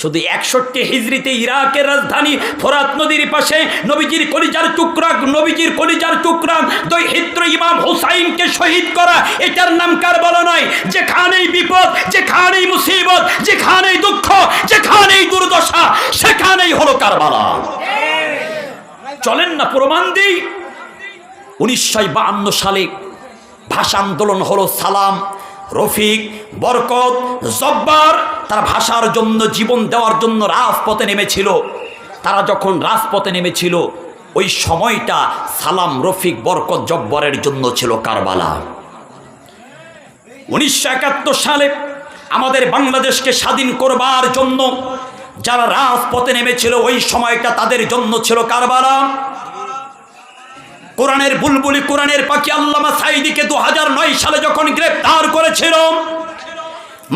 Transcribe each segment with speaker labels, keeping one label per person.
Speaker 1: শুধু একষট্টি হিজড়িতে ইরাকের রাজধানী ফোরাত নদীর পাশে নবীজির কলিজার টুকরা, নবীজির কলিজার টুকরা দুই হিদ্র ইমাম হুসাইনকে শহীদ করা, এটার নাম কারবালা নয়। যেখানেই বিপদ, যেখানেই মুসিবত, যেখানেই দুঃখ, যেখানেই দুর্দশা, সেখানেই হলো কারবালা। চলেন না প্রমাণ দিই। উনিশশো সালে ভাষা আন্দোলন হলো সালাম রফিক, বরকত, জব্বার, তারা ভাষার জন্য, জীবন দেওয়ার জন্য রাজপথে নেমেছিল। তারা যখন রাজপথে নেমেছিল, ওই সময়টা সালাম, রফিক, বরকত, জব্বরের জন্য ছিল কারবালা। উনিশশো একাত্তর সালে আমাদের বাংলাদেশকে স্বাধীন করবার জন্য যারা রাজপথে নেমেছিল, ওই সময়টা তাদের জন্য ছিল কারবালা। কোরআনের বুলবুলি কোরআনের পাখি আল্লামা সাইদিকে দু সালে যখন গ্রেপ্তার করেছিল,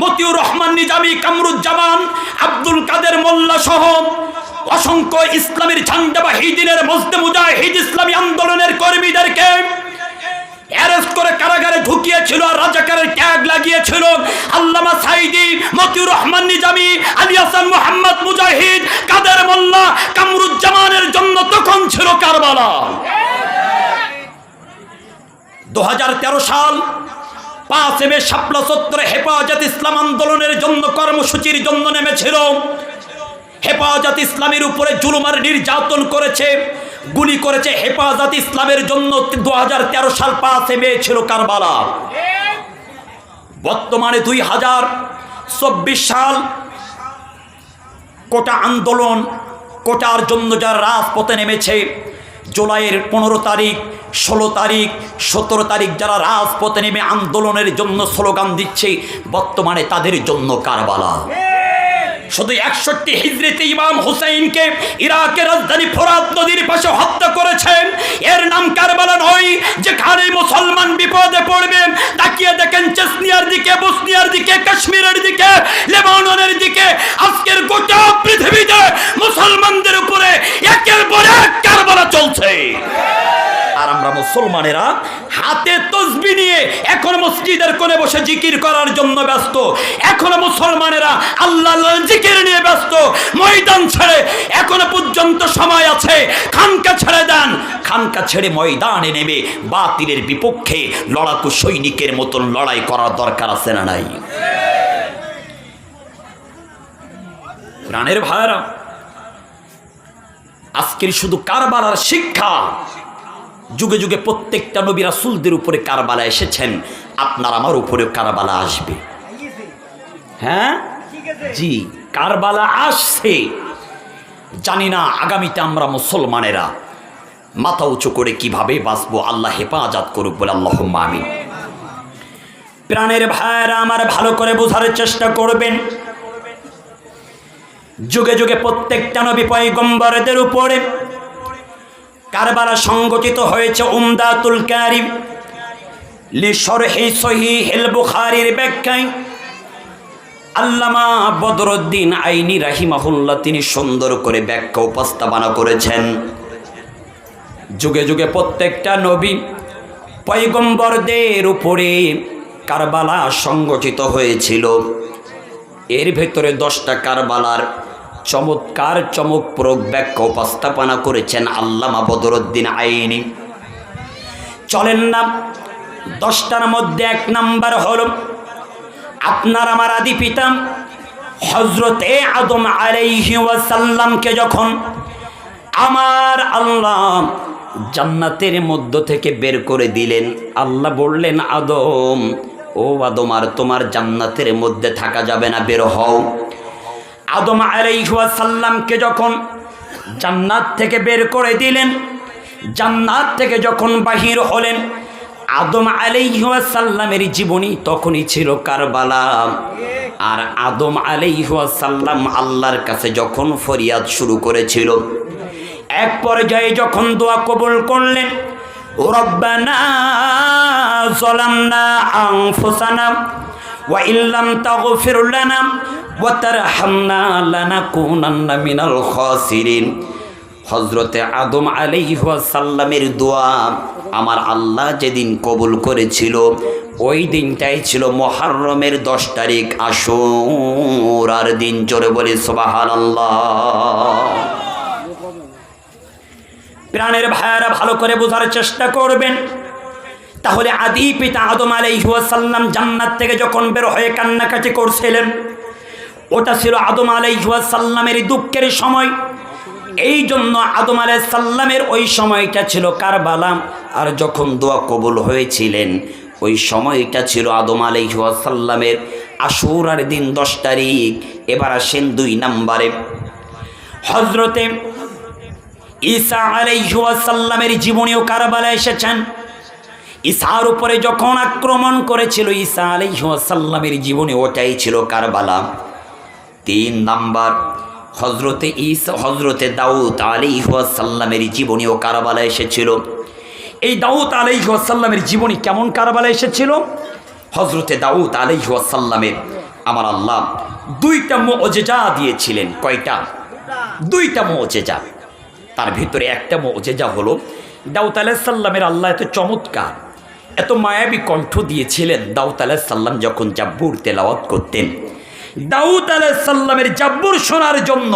Speaker 1: মতিউর রহমান নিজামী কামরুজ্জামান, আব্দুল কাদের মোল্লা সহ অসংখ্য ইসলামের ঝান্ডাবাহী দিনের মজদে মুজাহিদ ইসলামী আন্দোলনের কর্মীদেরকে অ্যারেস্ট করে কারাগারে ঢুকিয়েছিল আর ট্যাগ লাগিয়েছিল। আল্লামা মতিউর রহমান নিজামী মোহাম্মদ মুজাহিদ, কাদের মোল্লা, কামরুজ্জামানের জন্য তখন ছিল দু হাজার তেরো সাল পাঁচ এমে শাপলা চত্বরে হেফাজত ইসলাম আন্দোলনের জন্য কর্মসূচির জন্য নেমেছিল। হেফাজত ইসলামের উপরে জুলুমার নির্যাতন করেছে, গুলি করেছে। হেফাজত ইসলামের জন্য দু হাজার তেরো সাল পাঁচ এমে ছিল কারবালা। বর্তমানে দুই হাজার চব্বিশ সাল কোটা আন্দোলন, কোটার জন্য যারা রাজপথে নেমেছে জুলাইয়ের পনেরো তারিখ, ষোলো তারিখ, সতেরো তারিখ যারা রাজপথে নেমে আন্দোলনের জন্য স্লোগান দিচ্ছে, বর্তমানে তাদের জন্য কারবালা। শুধু একষট্টি হিজড়িতে ইমাম হুসাইনকে ইরাকের রাজধানী ফোরাত নদীর পাশে হত্যা করেছেন। এর নাম কারবালা নয়, যেখানে মুসলমান বিপদে পড়বেন তাকিয়ে দেখেন চেসনিয়ার দিকে, বসনিয়ার দিকে, কাশ্মীরের দিকে, লেবাননের দিকে। আজকের গোটা পৃথিবীতে মুসলমানদের মুসলমানেরা হাতে তসবি নিয়ে এখন মসজিদের কোণে বসে জিকির করার জন্য ব্যস্ত। এখনও মুসলমানেরা আল্লাহ জিকির নিয়ে ব্যস্ত। ময়দান ছেড়ে এখনও পর্যন্ত সময় আছে। খানকা ছেড়ে দেন। খানকা ছেড়ে ময়দানে নেমে বাতিলের বিপক্ষে লড়াকু সৈনিকের মতন লড়াই করার দরকার আছে না নাই? প্রাণের ভাইরা আজকের শুধু কারবালার শিক্ষা। যুগে যুগে প্রত্যেকটা নবী রাসুলদের উপরে কারবালা এসেছেন। আপনার আমার উপরে কারবালা আসবে। হ্যাঁ? জি, কারবালা আসছে। জানি না আগামীতে আমরা মুসলমানেরা মাথা উঁচু করে কীভাবে বাঁচবো, আল্লাহ হেফাজত করুক বলে আল্লাহ আমি প্রাণের ভাইয়েরা আমার ভালো করে বোঝার চেষ্টা করবেন। যুগে যুগে প্রত্যেকটা নবী পয়গম্বরদের উপরে কারবালা সংগঠিত হয়েছে উমদাতুল কারিম। লিশরহি সহিহিল বুখারীর ব্যাখ্যায় আল্লামা বদরুদ্দিন আইনি রাহিমাহুল্লাহ তিনি সুন্দর করে ব্যাখ্যা উপস্থাপনা করেছেন। যুগে যুগে প্রত্যেকটা নবী পয়গম্বরদের উপরে কারবালা সংগঠিত হয়েছিল। এর ভেতরে দশটা কারবালার চমৎকার চমকপ্রদ ব্যাখ্যা উপস্থাপনা করেছেন আল্লামা বদরুদ্দিন আইনি। চলেন না, দশটার মধ্যে এক নাম্বার হল, আপনার আমার আদি পিতাম পিতা হজরতে আদম আলাইহি ওয়াসাল্লামকে যখন আমার আল্লাহ জান্নাতের মধ্য থেকে বের করে দিলেন, আল্লাহ বললেন, আদম, ও আদম, আর তোমার জান্নাতের মধ্যে থাকা যাবে না, বের হও। আদম আলাইসাল্লামকে যখন জান্নাত থেকে বের করে দিলেন, জান্নাত থেকে যখন বাহির হলেন, আদম আলাইসাল্লামের জীবনী তখনই ছিল কারবালা। আর আদম আলাইসাল্লাম আল্লাহর কাছে যখন ফরিয়াদ শুরু করেছিল, এক পর্যায়ে যখন দোয়া কবুল করলেন, রব্বানা জলামনা আনফুসানা ওয়া ইল্লাম তাগফির লানা ওয়া তারহামনা লানাকুনান্না মিনাল খাসিরিন। হজরতে আদম আলাইহাসাল্লামের দোয়া আমার আল্লাহ যেদিন কবুল করেছিল, ওই দিনটাই ছিল মহারমের দশ তারিখ আশুরার দিন। জোরে বলি সোবাহান প্রাণের ভাইয়ারা, ভালো করে বোঝার চেষ্টা করবেন। তাহলে আদি পিতা আদম আলাইহাসাল্লাম জান্নাত থেকে যখন বের হয়ে কান্নাকাটি করছিলেন, ওটা ছিল আদম আলাইহাসাল্লামের দুঃখের সময়। এই জন্য আদম আলাইসাল্লামের ওই সময়টা ছিল কারবালাম আর যখন দোয়া কবুল হয়েছিলেন, ওই সময়টা ছিল আদম আলাইহাসাল্লামের আশুরার দিন দশ তারিখ। এবার আসেন দুই নাম্বারে। হজরতে ঈসা আলাইহাসাল্লামের জীবনীও কারবালা এসেছেন। ঈসার উপরে যখন আক্রমণ করেছিল ঈসা আলাইহাসাল্লামের জীবনে ওটাই ছিল কারবালা। তিন নাম্বার হজরতে ঈসা হজরতে দাউদ আলাইহাসাল্লামের জীবনীও কারবালা এসেছিল। এই দাউদ আলাইহাসাল্লামের জীবনী কেমন কারবালা এসেছিল? হজরতে দাউদ আলাইহাসাল্লামের আমার আল্লাহ দুইটা মোজেজা দিয়েছিলেন। কয়টা? দুইটা মোজেজা। তার ভিতরে একটা মোজেজা হলো দাউদ আলাইসাল্লামের আল্লাহ এত চমৎকার। এত মায়াবী কণ্ঠ দিয়েছিলেন দাউদ আলাইসাল্লাম যখন জাব্বুর তেলাওয়াত করতেন। দাউদ আলাইসাল্লামের জাব্বুর শোনার জন্য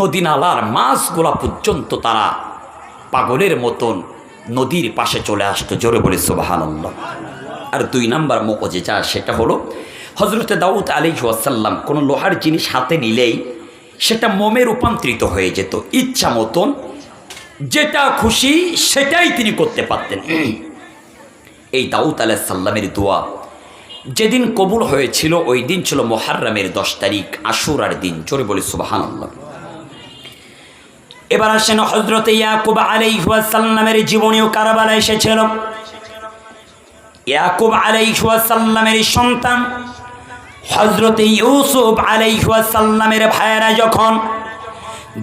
Speaker 1: নদী নালার মাছগুলা পর্যন্ত তারা পাগলের মতন নদীর পাশে চলে আসতো, জোরে বলে সুবাহানন্দ আর দুই নাম্বার মোকজেজা সেটা হলো হজরতে দাউদ আলী ওয়াসাল্লাম কোনো লোহার জিনিস হাতে নিলেই সেটা মোমে রূপান্তরিত হয়ে যেত, ইচ্ছা মতন যেটা খুশি সেটাই তিনি করতে পারতেন। এই দাউদ আলাহিসাল্লামের দোয়া। যেদিন কবুল হয়েছিল, ওই দিন ছিল মোহার্রামের দশ তারিখ, আশুরার দিন। জোরে বলি সুবাহান এবার আসেন হজরত ইয়াকুব আলাইহাসাল্লামের জীবনীয় কারাবালা এসেছিল। ইয়াকুব আলাইহাসাল্লামের সন্তান হজরত ইউসুফ আলাইহাসাল্লামের ভাইয়েরা যখন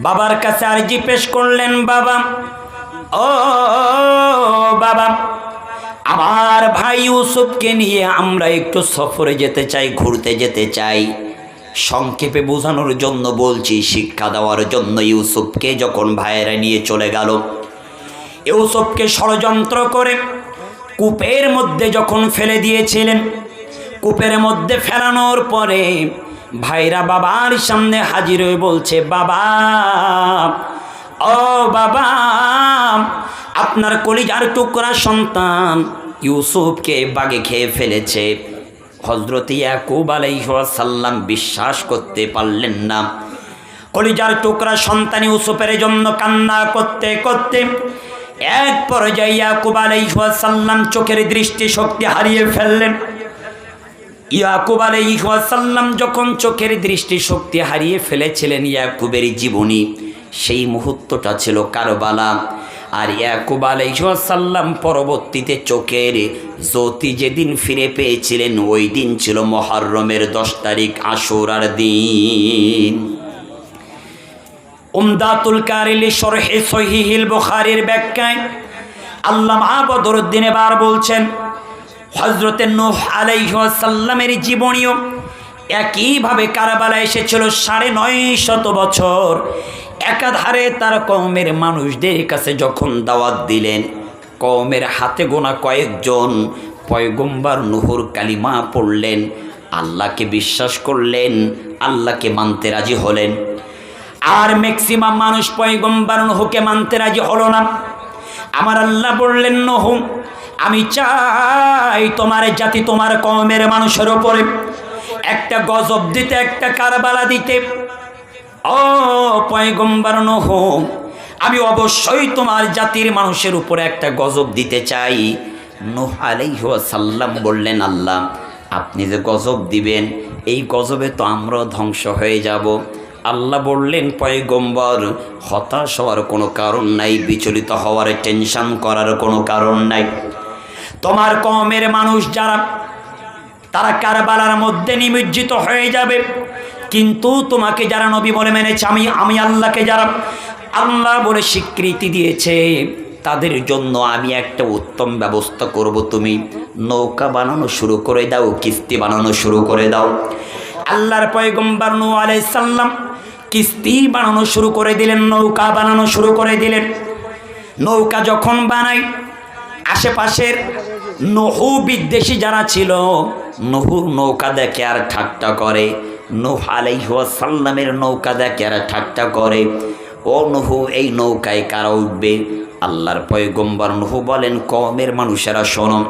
Speaker 1: বাবার কাছে আর্জি পেশ করলেন, বাবা, ও বাবা আমার ভাই ইউসুফকে নিয়ে আমরা একটু সফরে যেতে চাই, ঘুরতে যেতে চাই। সংক্ষেপে বোঝানোর জন্য বলছি, শিক্ষা দেওয়ার জন্য ইউসুফকে যখন ভাইয়েরা নিয়ে চলে গেল, ইউসুফকে ষড়যন্ত্র করে কূপের মধ্যে যখন ফেলে দিয়েছিলেন, কূপের মধ্যে ফেলানোর পরে ভাইরা বাবার সামনে হাজির হয়ে বলছে, বাবা, ও বাবা আপনার কলিজার টুকরা সন্তান ইউসুফকে বাগে খেয়ে ফেলেছে। হজরত ইয়াকুব আলাইসাল্লাম বিশ্বাস করতে পারলেন না। কলিজার টুকরা সন্তান ইউসুফের জন্য কান্না করতে করতে এক পর্যায়ে ইয়াকুব আলাইসাল্লাম চোখের দৃষ্টি শক্তি হারিয়ে ফেললেন। ইয়াকুব আলাইসাল্লাম যখন চোখের দৃষ্টি শক্তি হারিয়ে ফেলেছিলেন ইয়াকুবের জীবনী, সেই মুহূর্তটা ছিল কারবালা। আর ইয়াকুব আলাইসাল্লাম পরবর্তীতে চোখের জ্যোতি যেদিন ফিরে পেয়েছিলেন, ওই দিন ছিল মহরমের দশ তারিখ আশুরার দিন। উমদাতুল কারিলি সরহে সহিহিল বুখারীর ব্যাখ্যায় আল্লামা বদরুদ্দিন এবার বলছেন হজরতে নূহ আলাইসাল্লামের জীবনীয় একইভাবে কারাবালা এসেছিল সাড়ে নয় শত বছর। একাধারে তার কমের মানুষদের কাছে যখন দাওয়াত দিলেন কমের হাতে গোনা কয়েকজন পয়গম্বার নুহুর কালিমা পড়লেন, আল্লাহকে বিশ্বাস করলেন, আল্লাহকে মানতে রাজি হলেন। আর ম্যাক্সিমাম মানুষ পয়গম্বার নুহুকে মানতে রাজি হলো না। আমার আল্লাহ বললেন, নহু, আমি চাই তোমার জাতি তোমার কমের মানুষের ওপরে একটা গজব দিতে, একটা কারবালা দিতে ও পয়গম্বর নহ, আমি অবশ্যই তোমার জাতির মানুষের উপরে একটা গজব দিতে চাই। নোহ আলাইসাল্লাম বললেন, আল্লাহ, আপনি যে গজব দিবেন, এই গজবে তো আমরাও ধ্বংস হয়ে যাব। আল্লাহ বললেন, পয়গম্বর, হতাশ হওয়ার কোনো কারণ নাই, বিচলিত হওয়ার টেনশন করার কোনো কারণ নাই। তোমার কমের মানুষ যারা, তারা কারবালার মধ্যে নিমজ্জিত হয়ে যাবে। কিন্তু তোমাকে যারা নবী বলে মেনেছে, আমি আমি আল্লাহকে যারা, আল্লাহ বলে স্বীকৃতি দিয়েছে, তাদের জন্য আমি একটা উত্তম ব্যবস্থা করব। তুমি নৌকা বানানো শুরু করে দাও, কিস্তি বানানো শুরু করে দাও। আল্লাহর পয়গম্বর নু আলাইসাল্লাম কিস্তি বানানো শুরু করে দিলেন, নৌকা বানানো শুরু করে দিলেন। নৌকা যখন বানাই আশেপাশের নহু বিদ্বেষী যারা ছিল, নহুর নৌকা দেখে আর ঠাট্টা করে। নুহ আলাইসাল্লামের নৌকা দেখে আর ঠাট্টা করে। ও নহু, এই নৌকায় কারা উঠবে? আল্লাহর পয়গম্বর নহু বলেন কমের মানুষেরা শোনম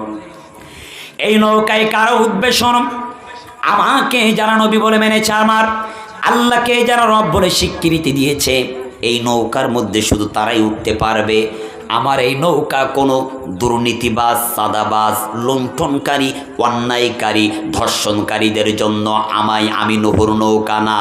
Speaker 1: এই নৌকায় কারা উঠবে শোনম আমাকে যারা নবী বলে মেনেছে আমার, আল্লাহকে যারা রব বলে স্বীকৃতি দিয়েছে, এই নৌকার মধ্যে শুধু তারাই উঠতে পারবে। আমার এই নৌকা কোনো দুর্নীতিবাজ, সাদাবাজ, লুণ্ঠনকারী, অন্যায়কারী, ধর্ষণকারীদের জন্য আমায় আমি নহর নৌকা না।